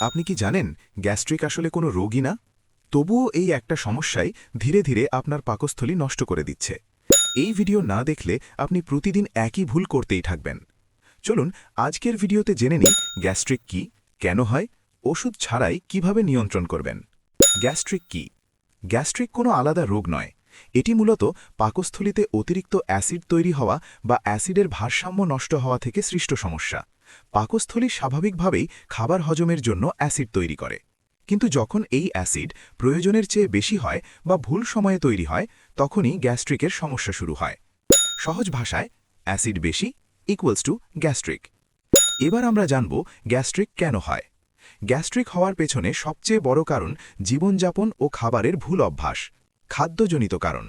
আপনি কি জানেন গ্যাস্ট্রিক আসলে কোনো রোগই না? তবুও এই একটা সমস্যাই ধীরে ধীরে আপনার পাকস্থলী নষ্ট করে দিচ্ছে। এই ভিডিও না দেখলে আপনি প্রতিদিন একই ভুল করতেই থাকবেন। চলুন আজকের ভিডিওতে জেনে নিই গ্যাস্ট্রিক কি, কেন হয়, ওষুধ ছাড়াই কীভাবে নিয়ন্ত্রণ করবেন। গ্যাস্ট্রিক কি? গ্যাস্ট্রিক কোনো আলাদা রোগ নয়। এটি মূলত পাকস্থলীতে অতিরিক্ত অ্যাসিড তৈরি হওয়া বা অ্যাসিডের ভারসাম্য নষ্ট হওয়া থেকে সৃষ্ট সমস্যা। পাকস্থলী স্বাভাবিকভাবেই খাবার হজমের জন্য অ্যাসিড তৈরি করে। কিন্তু যখন এই অ্যাসিড প্রয়োজনের চেয়ে বেশি হয় বা ভুল সময়ে তৈরি হয়, তখনই গ্যাস্ট্রিকের সমস্যা শুরু হয়। সহজ ভাষায়, অ্যাসিড বেশি ইকুয়ালস টু গ্যাস্ট্রিক এবার আমরা জানব গ্যাস্ট্রিক কেন হয়। গ্যাস্ট্রিক হওয়ার পেছনে সবচেয়ে বড় কারণ জীবনযাপন ও খাবারের ভুল অভ্যাস, খাদ্যজনিত কারণ,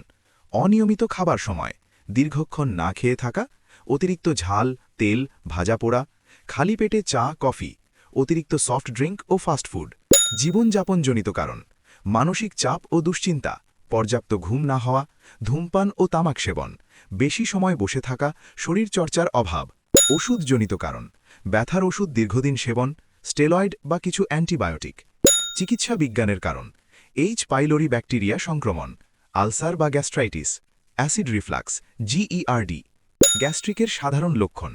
অনিয়মিত খাবার সময়, দীর্ঘক্ষণ না খেয়ে থাকা, অতিরিক্ত ঝাল, তেল, ভাজা পোড়া খালি পেটে চা, কফি, অতিরিক্ত সফট ড্রিঙ্ক ও ফাস্টফুড জীবনযাপনজনিত কারণ, মানসিক চাপ ও দুশ্চিন্তা, পর্যাপ্ত ঘুম না হওয়া, ধূমপান ও তামাক সেবন, বেশি সময় বসে থাকা, শরীরচর্চার অভাব। ওষুধজনিত কারণ, ব্যথার ওষুধ দীর্ঘদিন সেবন, স্টেলয়েড বা কিছু অ্যান্টিবায়োটিক। চিকিৎসা বিজ্ঞানের কারণ, এইচ পাইলোরি ব্যাকটেরিয়া সংক্রমণ, আলসার বা গ্যাস্ট্রাইটিস, অ্যাসিড রিফ্লাক্স জিইআরডি গ্যাস্ট্রিকের সাধারণ লক্ষণ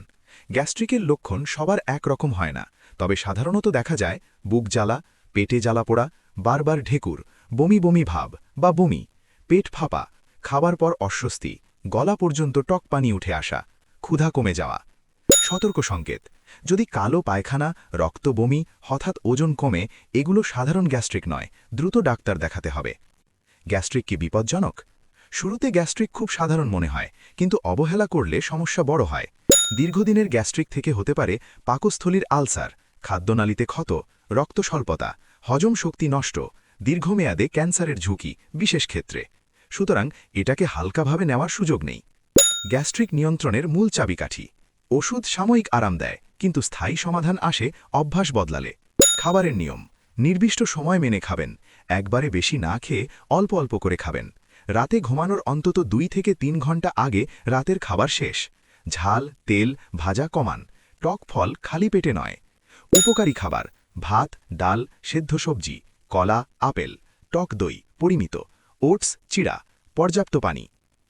গ্যাস্ট্রিকের লক্ষণ সবার একরকম হয় না, তবে সাধারণত দেখা যায় বুক জ্বালা, পেটে জ্বালা পোড়া, বারবার ঢেকুর, বমি বমি ভাব বা বমি, পেট ফাঁপা, খাবার পর অস্বস্তি, গলা পর্যন্ত টক পানি উঠে আসা, ক্ষুধা কমে যাওয়া। সতর্ক সংকেত, যদি কালো পায়খানা, রক্ত বমি, হঠাৎ ওজন কমে, এগুলো সাধারণ গ্যাস্ট্রিক নয়, দ্রুত ডাক্তার দেখাতে হবে। গ্যাস্ট্রিক কি বিপজ্জনক? শুরুতে গ্যাস্ট্রিক খুব সাধারণ মনে হয়, কিন্তু অবহেলা করলে সমস্যা বড় হয়। দীর্ঘদিনের গ্যাস্ট্রিক থেকে হতে পারে পাকস্থলীর আলসার, খাদ্যনালীতে ক্ষত রক্ত স্বল্পতা হজম শক্তি নষ্ট, দীর্ঘমেয়াদে ক্যান্সারের ঝুঁকি, বিশেষ ক্ষেত্রে। সুতরাং এটাকে হালকাভাবে নেওয়ার সুযোগ নেই। গ্যাস্ট্রিক নিয়ন্ত্রণের মূল চাবিকাঠি। ওষুধ সাময়িক আরাম দেয়, কিন্তু স্থায়ী সমাধান আসে অভ্যাস বদলালে। খাবারের নিয়ম। নির্দিষ্ট সময় মেনে খাবেন। একবারে বেশি না খেয়ে অল্প অল্প করে খাবেন। রাতে ঘুমানোর অন্তত দুই থেকে তিন ঘণ্টা আগে রাতের খাবার শেষ। ঝাল, তেল, ভাজা কমান, টক ফল খালি পেটে নয়। উপকারী খাবার, ভাত, ডাল, সেদ্ধ সবজি, কলা, আপেল, টক দই, পরিমিত, ওটস, চিড়া, পর্যাপ্ত পানি।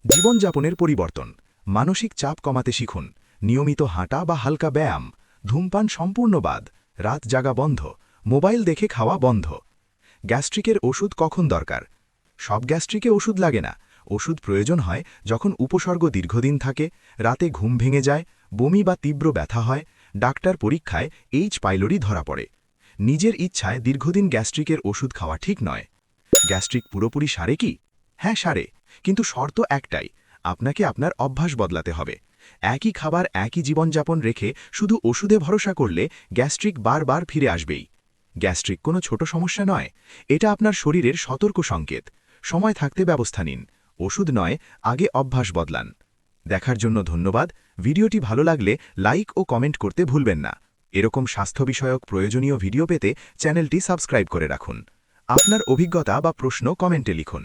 জীবনযাপনের পরিবর্তন, মানসিক চাপ কমাতে শিখুন, নিয়মিত হাঁটা বা হালকা ব্যায়াম, ধূমপান সম্পূর্ণ বাদ, রাত জাগা বন্ধ, মোবাইল দেখে খাওয়া বন্ধ। গ্যাস্ট্রিকের ওষুধ কখন দরকার? সব গ্যাস্ট্রিকে ওষুধ লাগে না ওষুধ প্রয়োজন হয় যখন উপসর্গ দীর্ঘদিন থাকে, রাতে ঘুম ভেঙে যায়, বমি বা তীব্র ব্যথা হয়, ডাক্তার পরীক্ষায় এইচ পাইলোরি ধরা পড়ে। নিজের ইচ্ছায় দীর্ঘদিন গ্যাস্ট্রিকের ওষুধ খাওয়া ঠিক নয়। গ্যাস্ট্রিক পুরোপুরি সারে কি? হ্যাঁ সারে, কিন্তু শর্ত একটাই, আপনাকে আপনার অভ্যাস বদলাতে হবে। একই খাবার, একই জীবনযাপন রেখে শুধু ওষুধে ভরসা করলে গ্যাস্ট্রিক বারবার ফিরে আসবেই। গ্যাস্ট্রিক কোনো ছোট সমস্যা নয়, এটা আপনার শরীরের সতর্ক সংকেত। সময় থাকতে ব্যবস্থা নিন। ওষুধ নয়, আগে অভ্যাস বদলান। দেখার জন্য ধন্যবাদ। ভিডিওটি ভালো লাগলে লাইক ও কমেন্ট করতে ভুলবেন না। এরকম স্বাস্থ্য বিষয়ক প্রয়োজনীয় ভিডিও পেতে চ্যানেলটি সাবস্ক্রাইব করে রাখুন। আপনার অভিজ্ঞতা বা প্রশ্ন কমেন্টে লিখুন।